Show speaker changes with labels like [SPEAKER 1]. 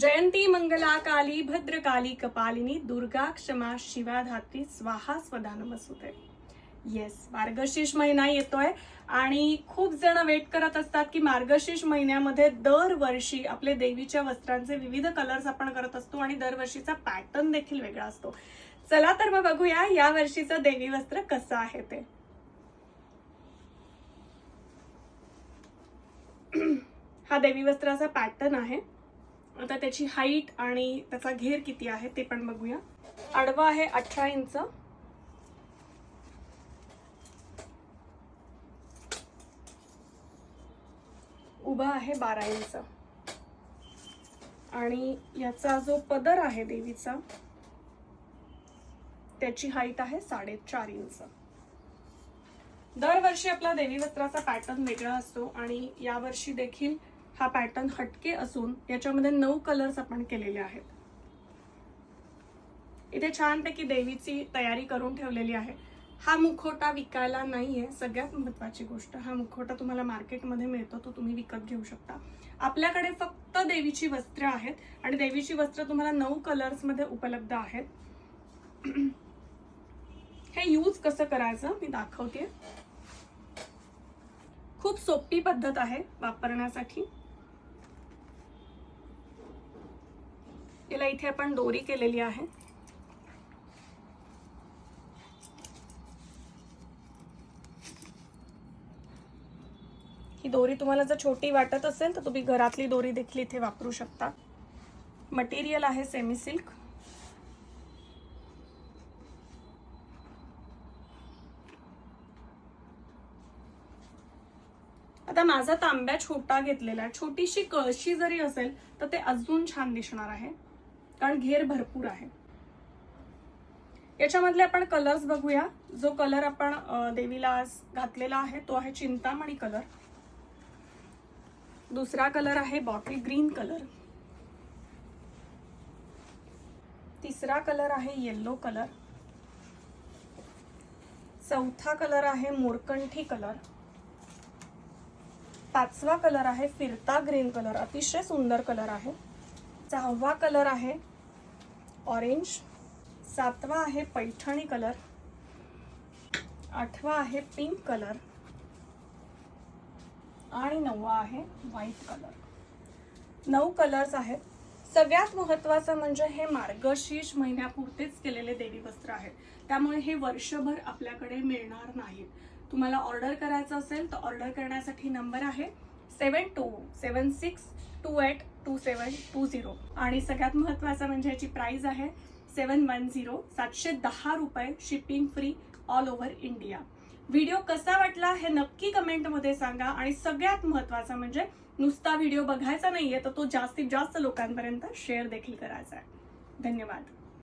[SPEAKER 1] जयंती मंगला काली भद्रकाली कपालिनी दुर्गा क्षमा शिवा धात्री स्वाहा स्वधा नमस्ते येस मार्गशीर्ष महिना येतोय आणि खूप जण वेट करत असतात की मार्गशीर्ष महिन्यामध्ये दरवर्षी आपले देवीच्या वस्त्रांचे विविध कलर्स आपण करत असतो आणि दरवर्षीचा पॅटर्न देखील वेगळा असतो. चला तर मग बघूया या वर्षीचं देवी वस्त्र कसं आहे ते. हा देवी वस्त्राचा पॅटर्न आहे. आता त्याची हाईट आणि त्याचा घेर किती आहे ते पण बघूया. आडवा आहे अठरा इंच. उभा आहे बारा इंच. आणि याचा जो पदर आहे देवीचा त्याची हाईट आहे साडेचार इंच. दरवर्षी आपला देवी वस्त्राचा पॅटर्न वेगळा असतो आणि यावर्षी देखील हा पॅटर्न हटके असून याच्यामध्ये नऊ कलर्स आपण केलेले आहेत. इथे छानपैकी देवीची तयारी करून ठेवलेली आहे. हा मुखोटा विकायला नाही आहे सगळ्यात महत्वाची गोष्ट हा मुखवटा तुम्हाला मार्केटमध्ये मिळतो तो तुम्ही विकत घेऊ शकता. आपल्याकडे फक्त देवीची वस्त्र आहेत आणि देवीची वस्त्र तुम्हाला नऊ कलर्समध्ये उपलब्ध आहेत. हे यूज कसं करायचं? मी दाखवते. खूप सोपी पद्धत आहे वापरण्यासाठी. याला इथे आपण दोरी केलेली आहे. ही दोरी तुम्हाला जर छोटी वाटत असेल तर तुम्ही घरातली दोरी देखील इथे वापरू शकता. मटेरियल आहे सेमी सिल्क आता माझा तांब्या छोटा घेतलेला आहे. छोटीशी कळशी जरी असेल तर ते अजून छान दिसणार आहे. कारण घेर भरपूर आहे. याच्यामधले आपण कलर्स बघूया. जो कलर आपण देवीला आज घातलेला आहे तो आहे चिंतामणी कलर दुसरा कलर आहे बॉटल ग्रीन कलर तिसरा कलर आहे येल्लो कलर चौथा कलर आहे मोरकंठी कलर पाचवा कलर आहे फिरता ग्रीन कलर अतिशय सुंदर कलर आहे. सहावा कलर आहे. ऑरेंज. सातवा आहे पैठणी कलर. आठवा आहे पिंक कलर. आणि नववा आहे व्हाईट कलर. नऊ कलर्स आहेत. सगळ्यात महत्वाचं म्हणजे हे मार्गशीर्ष महिन्यापुरतेच केलेले देवी वस्त्र आहेत. त्यामुळे हे वर्षभर आपल्याकडे मिळणार नाहीत तुम्हाला ऑर्डर करायचं असेल तर ऑर्डर करण्यासाठी नंबर आहे. Seven two seven six two eight two seven two zero. आणि सगळ्यात महत्त्वाचं म्हणजे याची प्राईज आहे सेवन वन झिरो सातशे दहा रुपये shipping free all over India. Video कसा वाटला हे नक्की कमेंटमध्ये सांगा. आणि सगळ्यात महत्त्वाचं म्हणजे नुसता व्हिडिओ बघायचा नाहीये तर तो जास्तीत जास्त लोकांपर्यंत शेअर देखील करायचा आहे. धन्यवाद.